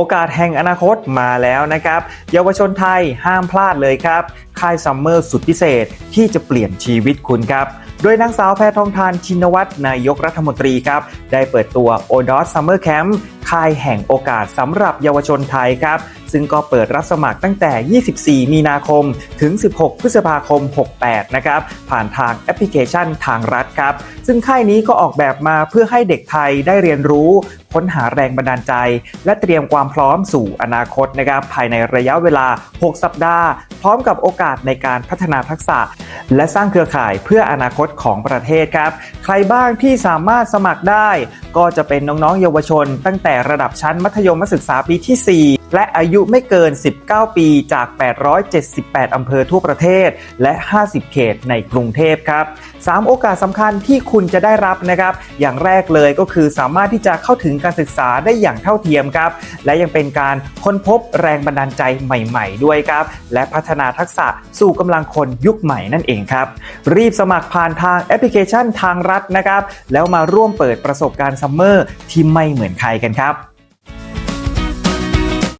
โอกาสแห่งอนาคตมาแล้วนะครับ เยาวชนไทยห้ามพลาดเลยครับ ค่ายซัมเมอร์สุดพิเศษที่จะเปลี่ยนชีวิตคุณครับ โดยนางสาวแพทองทานชินวัตรนายกรัฐมนตรีครับ ได้เปิดตัว o d o s Summer Camp ค่ายแห่งโอกาสสำหรับเยาวชนไทยครับ ซึ่งก็เปิดรับสมัครตั้งแต่ 24 มีนาคม ถึง 16 พฤษภาคม 68 นะครับ ผ่านทางแอปพลิเคชันทางรัฐครับ ซึ่งค่ายนี้ก็ออกแบบมาเพื่อให้เด็กไทยได้เรียนรู้ ค้นหาแรงบันดาลใจ และเตรียมความพร้อมสู่อนาคตนะครับ ภายในระยะเวลา 6 สัปดาห์ พร้อมกับโอกาสในการพัฒนาทักษะ และสร้างเครือข่ายเพื่ออนาคตของประเทศครับ ใครบ้างที่สามารถสมัครได้ ก็จะเป็นน้องๆเยาวชน ตั้งแต่ระดับชั้นมัธยมศึกษาปีที่ 4 และอายุไม่เกิน 19 ปีจาก 878 อำเภอทั่วประเทศ และ 50 เขตในกรุงเทพครับ 3 โอกาสสำคัญที่คุณจะได้รับนะครับ อย่างแรกเลยก็คือสามารถที่จะเข้าถึงการศึกษาได้อย่างเท่าเทียมครับ และยังเป็นการค้นพบแรงบันดาลใจใหม่ ๆ ด้วยครับ และพัฒนาทักษะสู่กำลังคนยุคใหม่นั่นเองครับ รีบสมัครผ่านทางแอปพลิเคชันทางรัฐนะครับ แล้วมาร่วมเปิดประสบการณ์ซัมเมอร์ที่ไม่เหมือนใครกันครับ